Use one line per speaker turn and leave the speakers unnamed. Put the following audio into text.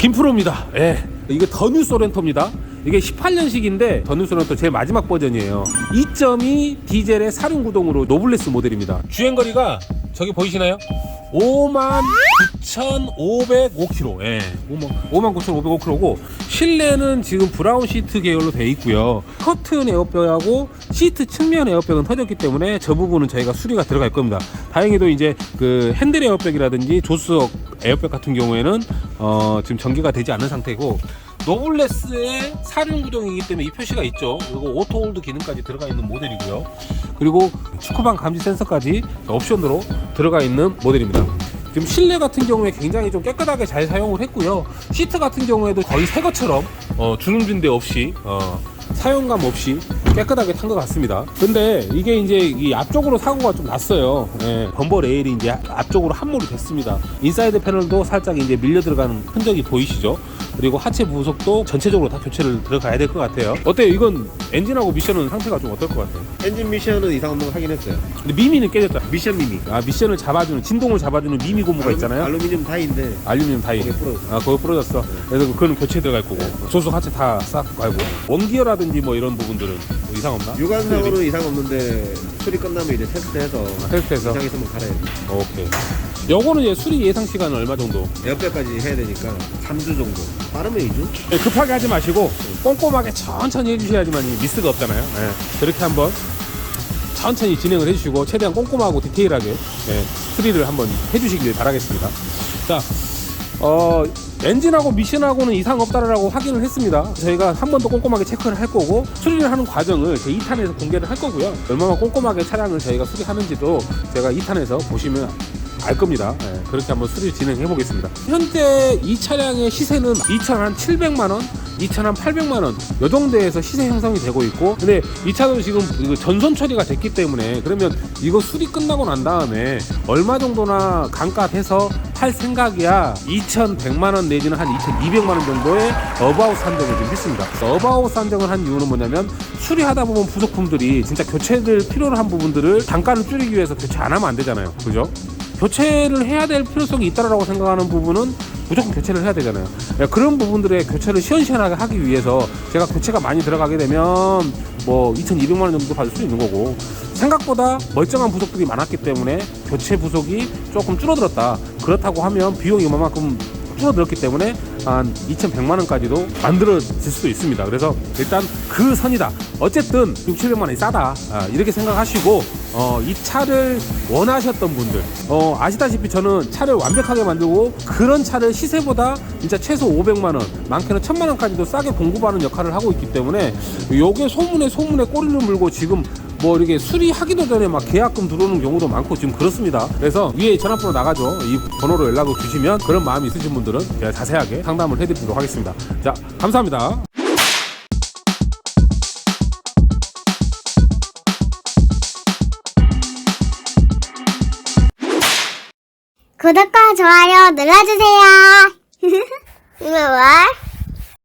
2%입니다. 예. 이게 더뉴 소렌토입니다. 이게 18년식인데 더뉴 소렌토 제일 마지막 버전이에요. 2.2 디젤의 사륜 구동으로 노블레스 모델입니다. 주행 거리가 저기 보이시나요? 5만 9,505km. 예. 5만 9,505km고 실내는 지금 브라운 시트 계열로 되어 있고요. 커튼 에어백하고 시트 측면 에어백은 터졌기 때문에 저 부분은 저희가 수리가 들어갈 겁니다. 다행히도 이제 그 핸들 에어백이라든지 조수석 에어백 같은 경우에는 어, 지금 전기가 되지 않은 상태고 노블레스의 사륜 구동이기 때문에 이 표시가 있죠. 그리고 오토 홀드 기능까지 들어가 있는 모델이고요. 그리고 축구방 감지 센서까지 옵션으로 들어가 있는 모델입니다. 지금 실내 같은 경우에 굉장히 좀 깨끗하게 잘 사용을 했고요. 시트 같은 경우에도 거의 새 것처럼 어, 주름진데 없이 어, 사용감 없이 깨끗하게 탄 것 같습니다. 근데 이게 이제 이 앞쪽으로 사고가 좀 났어요. 예, 범버 레일이 이제 앞쪽으로 함몰이 됐습니다. 인사이드 패널도 살짝 이제 밀려 들어가는 흔적이 보이시죠? 그리고 하체 부속도 전체적으로 다 교체를 들어가야 될 것 같아요. 어때요? 이건 엔진하고 미션은 상태가 좀 어떨 것 같아요?
엔진 미션은 이상 없는 거 확인했어요.
근데 미미는 깨졌다.
미션 미미.
아 미션을 잡아주는 진동을 잡아주는 미미 고무가 있잖아요.
알루미늄 다인데
알루미늄 다이.
거기 부러졌어.
아, 거기 부러졌어. 그래서 그거는 교체 들어갈 거고. 조수 하체 다싹 깔고. 원기어라든지 뭐 이런 부분들은 뭐 이상 없나?
유관상으로는 이상 없는데 수리 끝나면 이제 테스트해서
테스트해서.
이상 있으면 갈아야지.
오케이. 요거는 이제 수리 예상 시간은 얼마 정도?
에어백까지 해야 되니까 3주 정도. 빠르면 2주?
네, 급하게 하지 마시고 꼼꼼하게 천천히 해주셔야지만 이 미스가 없잖아요. 네, 그렇게 한번 천천히 진행을 해주시고 최대한 꼼꼼하고 디테일하게 네, 수리를 한번 해주시길 바라겠습니다. 자, 어, 엔진하고 미션하고는 이상 없다라고 확인을 했습니다. 저희가 한 번 더 꼼꼼하게 체크를 할 거고 수리를 하는 과정을 제 2탄에서 공개를 할 거고요. 얼마나 꼼꼼하게 차량을 저희가 수리하는지도 제가 2탄에서 보시면 알 겁니다. 예, 그렇게 한번 수리 진행해 보겠습니다. 현재 이 차량의 시세는 2,700만 원, 2,800만 원, 요 정도에서 시세 형성이 되고 있고, 근데 이 차도 지금 이거 전선 처리가 됐기 때문에 그러면 이거 수리 끝나고 난 다음에 얼마 정도나 감가해서 팔 생각이야 2,100만 원 내지는 한 2,200만 원 정도의 어바웃 산정을 좀 했습니다. 어바웃 산정을 한 이유는 뭐냐면 수리하다 보면 부속품들이 진짜 교체될 필요로 한 부분들을 단가를 줄이기 위해서 교체 안 하면 안 되잖아요. 그죠? 교체를 해야 될 필요성이 있다라고 생각하는 부분은 무조건 교체를 해야 되잖아요. 예, 그런 부분들의 교체를 시원시원하게 하기 위해서 제가 교체가 많이 들어가게 되면 뭐 2,200만 원 정도 받을 수 있는 거고 생각보다 멀쩡한 부속들이 많았기 때문에 교체 부속이 조금 줄어들었다. 그렇다고 하면 비용이 이만큼 줄어들었기 때문에 한 2,100만 원까지도 만들어질 수도 있습니다. 그래서 일단 그 선이다. 어쨌든 6, 700만 원이 싸다. 아, 이렇게 생각하시고 어, 이 차를 원하셨던 분들 어, 아시다시피 저는 차를 완벽하게 만들고 그런 차를 시세보다 진짜 최소 500만 원, 많게는 1000만 원까지도 싸게 공급하는 역할을 하고 있기 때문에 요게 소문에 소문에 꼬리를 물고 지금 뭐 이렇게 수리하기도 전에 막 계약금 들어오는 경우도 많고 지금 그렇습니다. 그래서 위에 전화번호 나가죠. 이 번호로 연락을 주시면 그런 마음이 있으신 분들은 제가 자세하게 상담을 해드리도록 하겠습니다. 자, 감사합니다.
구독과 좋아요 눌러주세요. 이거 와?